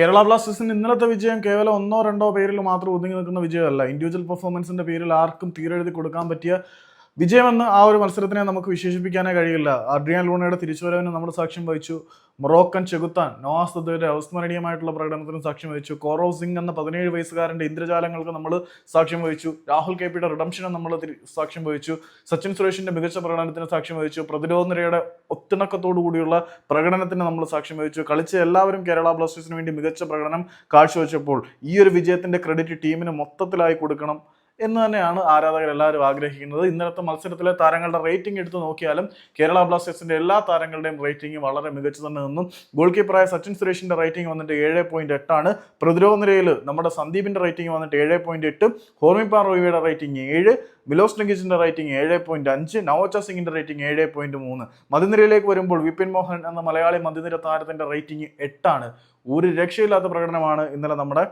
കേരള ബ്ലാസ്റ്റേഴ്സിന് ഇന്നലത്തെ വിജയം കേവലം ഒന്നോ രണ്ടോ പേരിൽ മാത്രം ഒതുങ്ങി നിൽക്കുന്ന വിജയമല്ല. ഇൻഡിവിജ്വൽ പെർഫോമൻസിന്റെ പേരിൽ ആർക്കും തീരെഴുതി കൊടുക്കാൻ പറ്റിയ വിജയമെന്ന് ആ ഒരു മത്സരത്തിനെ നമുക്ക് വിശേഷിപ്പിക്കാനേ കഴിയില്ല. അഡ്രിയാൻ ലൂണയുടെ തിരിച്ചുവരവിന് നമ്മൾ സാക്ഷ്യം വഹിച്ചു. മൊറോക്കൻ ചെകുത്താൻ നോവാസ് നോവാസ്തയുടെ അവസ്മരണീയമായിട്ടുള്ള പ്രകടനത്തിന് സാക്ഷ്യം വഹിച്ചു. കോറോ സിംഗ് എന്ന പതിനേഴ് വയസ്സുകാരന്റെ ഇന്ദ്രജാലങ്ങൾക്ക് നമ്മൾ സാക്ഷ്യം വഹിച്ചു. രാഹുൽ കെ പിയുടെ റിഡംഷനും നമ്മൾ സാക്ഷ്യം വഹിച്ചു. സച്ചിൻ സുരേഷിന്റെ മികച്ച പ്രകടനത്തിന് സാക്ഷ്യം വഹിച്ചു. പ്രതിരോധ നിരയുടെ ഒത്തിണക്കത്തോടു കൂടിയുള്ള പ്രകടനത്തിന് നമ്മൾ സാക്ഷ്യം വഹിച്ചു. കളിച്ച എല്ലാവരും കേരള ബ്ലാസ്റ്റേഴ്സിന് വേണ്ടി മികച്ച പ്രകടനം കാഴ്ചവെച്ചപ്പോൾ ഈ ഒരു വിജയത്തിന്റെ ക്രെഡിറ്റ് ടീമിന് മൊത്തത്തിലായി കൊടുക്കണം. എന്ന് തന്നെയാണ് ആരാധകർ എല്ലാവരും ആഗ്രഹിക്കുന്നത്. ഇന്നലത്തെ മത്സരത്തിലെ താരങ്ങളുടെ റേറ്റിംഗ് എടുത്ത് നോക്കിയാലും കേരള ബ്ലാസ്റ്റേഴ്സിന്റെ എല്ലാ താരങ്ങളുടെയും റേറ്റിംഗ് വളരെ മികച്ചു തന്നെ നിന്നും ഗോൾ കീപ്പറായ സച്ചിൻ സുരേഷിന്റെ റേറ്റിംഗ് വന്നിട്ട് ഏഴ് പോയിന്റ് എട്ടാണ്. പ്രതിരോധ നിരയിൽ നമ്മുടെ സന്ദീപിന്റെ റേറ്റിംഗ് വന്നിട്ട് ഏഴ് പോയിന്റ് എട്ട്. ഹോർമിപ്പാർ റോയിയുടെ റേറ്റിംഗ് ഏഴ്. മിലോസ് ലങ്കിജിന്റെ റേറ്റിംഗ് ഏഴ് പോയിന്റ് അഞ്ച്. നവോച്ച സിംഗിന്റെ റേറ്റിംഗ് ഏഴ് പോയിന്റ് മൂന്ന്. മധ്യനിരയിലേക്ക് വരുമ്പോൾ വിപിൻ മോഹൻ എന്ന മലയാളി മധ്യനിര താരത്തിന്റെ റേറ്റിംഗ് എട്ടാണ്. ഒരു രക്ഷയില്ലാത്ത പ്രകടനമാണ് ഇന്നലെ നമ്മുടെ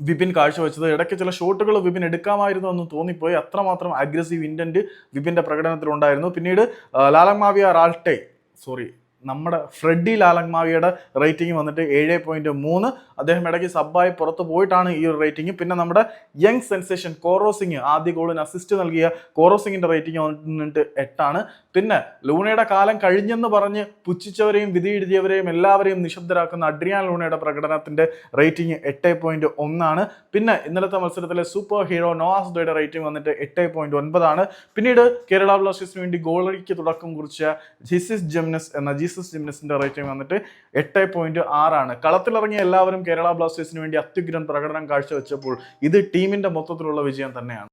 വിപിൻ കാഴ്ചവെച്ചത്. ഇടയ്ക്ക് ചില ഷോട്ടുകൾ വിപിൻ എടുക്കാമായിരുന്നു എന്ന് തോന്നിപ്പോയി. അത്രമാത്രം അഗ്രസീവ് ഇന്റന്റ് വിപിന്റെ പ്രകടനത്തിലുണ്ടായിരുന്നു. പിന്നീട് ലാലമാവിയ റാൾട്ടെ സോറി നമ്മുടെ ഫ്രെഡി ലാലങ്മാവിയുടെ റേറ്റിംഗ് വന്നിട്ട് ഏഴ് പോയിന്റ് മൂന്ന്. അദ്ദേഹം ഇടയ്ക്ക് സബ്ബായി പുറത്ത് പോയിട്ടാണ് ഈ ഒരു റേറ്റിംഗ് പിന്നെ നമ്മുടെ യങ് സെൻസേഷൻ കോറോസിംഗ് ആദ്യ ഗോളിന് അസിസ്റ്റ് നൽകിയ കോറോസിംഗിന്റെ റേറ്റിംഗ് വന്നിട്ട് എട്ടാണ്. പിന്നെ ലൂണയുടെ കാലം കഴിഞ്ഞെന്ന് പറഞ്ഞ് പുച്ഛിച്ചവരെയും വിധി എഴുതിയവരെയും എല്ലാവരെയും നിശബ്ദരാക്കുന്ന അഡ്രിയാൻ ലൂണയുടെ പ്രകടനത്തിന്റെ റേറ്റിംഗ് എട്ട് പോയിന്റ് ഒന്നാണ്. പിന്നെ ഇന്നലത്തെ മത്സരത്തിലെ സൂപ്പർ ഹീറോ നോവാസ് ഡോയുടെ റേറ്റിംഗ് വന്നിട്ട് എട്ട് പോയിന്റ് ഒൻപതാണ്. പിന്നീട് കേരള ബ്ലാസ്റ്റേഴ്സിന് വേണ്ടി ഗോളിക്ക് തുടക്കം കുറിച്ച ജിസിസ് ജെമിനസ് എന്ന ജീസസ് ജിംനസിന്റെ റേറ്റിംഗ് വന്നിട്ട് എട്ട് പോയിന്റ് ആറാണ്. കളത്തിലിറങ്ങിയ എല്ലാവരും കേരള ബ്ലാസ്റ്റേഴ്സിന് വേണ്ടി അത്യുഗ്രൻ പ്രകടനം കാഴ്ചവെച്ചപ്പോൾ ഇത് ടീമിന്റെ മൊത്തത്തിലുള്ള വിജയം തന്നെയാണ്.